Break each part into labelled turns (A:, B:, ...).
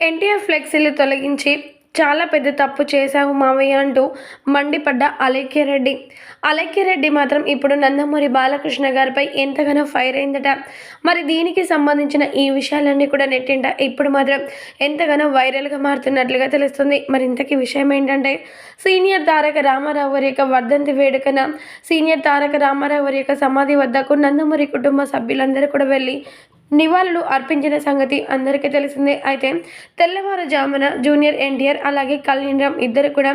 A: ఎన్టీఆర్ ఫ్లెక్సీలు తొలగించి చాలా పెద్ద తప్పు చేశావు మావయ్య అంటూ మండిపడ్డ అలేఖ్యరెడ్డి. అలేఖ్యరెడ్డి మాత్రం ఇప్పుడు నందమూరి బాలకృష్ణ గారిపై ఎంతగానో ఫైర్ అయిందట. మరి దీనికి సంబంధించిన ఈ విషయాలన్నీ కూడా నెట్టింట. ఇప్పుడు మాత్రం ఎంతగానో వైరల్గా మారుతున్నట్లుగా తెలుస్తుంది. మరి ఇంతకీ విషయం ఏంటంటే సీనియర్ తారక రామారావు వారి యొక్క వర్ధంతి వేడుకన సీనియర్ తారక రామారావు వారి యొక్క సమాధి వద్దకు నందమూరి కుటుంబ సభ్యులందరూ కూడా వెళ్ళి నివాళులు అర్పించిన సంగతి అందరికీ తెలిసిందే. అయితే తెల్లవారుజామున జూనియర్ ఎన్టీఆర్ అలాగే కళ్యాణరామ్ ఇద్దరు కూడా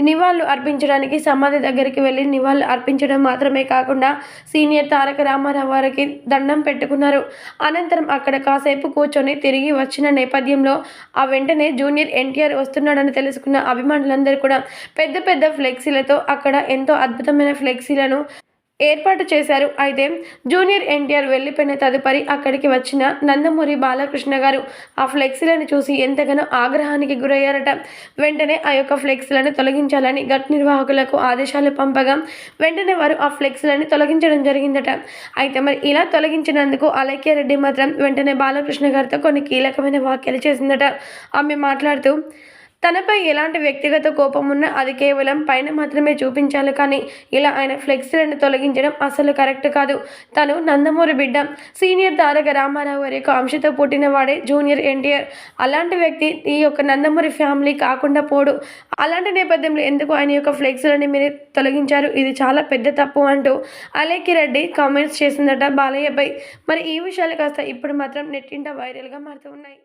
A: నివాళులు అర్పించడానికి సమాధి దగ్గరికి వెళ్ళి నివాళులు అర్పించడం మాత్రమే కాకుండా సీనియర్ తారక రామారావు వారికి దండం పెట్టుకున్నారు. అనంతరం అక్కడ కాసేపు కూర్చొని తిరిగి వచ్చిన నేపథ్యంలో ఆ వెంటనే జూనియర్ ఎన్టీఆర్ వస్తున్నాడని తెలుసుకున్న అభిమానులందరూ కూడా పెద్ద పెద్ద ఫ్లెక్సీలతో అక్కడ ఎంతో అద్భుతమైన ఫ్లెక్సీలను ఏర్పాటు చేశారు. అయితే జూనియర్ ఎన్టీఆర్ వెళ్ళిపోయిన తదుపరి అక్కడికి వచ్చిన నందమూరి బాలకృష్ణ గారు ఆ ఫ్లెక్సీలను చూసి ఎంతగానో ఆగ్రహానికి గురయ్యారట. వెంటనే ఆ యొక్క ఫ్లెక్సీలను తొలగించాలని గట్ నిర్వాహకులకు ఆదేశాలు పంపగా వెంటనే వారు ఆ ఫ్లెక్సీలను తొలగించడం జరిగిందట. అయితే మరి ఇలా తొలగించినందుకు అలైక్య రెడ్డి మాత్రం వెంటనే బాలకృష్ణ గారితో కొన్ని కీలకమైన వ్యాఖ్యలు చేసిందట. ఆమె మాట్లాడుతూ తనపై ఎలాంటి వ్యక్తిగత కోపం ఉన్నా అది కేవలం పైన మాత్రమే చూపించాలి కానీ ఇలా ఆయన ఫ్లెక్సీలను తొలగించడం అసలు కరెక్ట్ కాదు. తను నందమూరి బిడ్డ సీనియర్ తారక రామారావు గారి యొక్క అంశతో పుట్టినవాడే జూనియర్ ఎన్టీఆర్. అలాంటి వ్యక్తి ఈ యొక్క నందమూరి ఫ్యామిలీ కాకుండా పోడు. అలాంటి నేపథ్యంలో ఎందుకు ఆయన యొక్క ఫ్లెక్సీలని మీరు తొలగించారు? ఇది చాలా పెద్ద తప్పు అంటూ అలేఖి రెడ్డి కామెంట్స్ చేసిందట బాలయ్యపై. మరి ఈ విషయాలు కాస్త ఇప్పుడు మాత్రం నెట్టింట వైరల్గా మారుతూ ఉన్నాయి.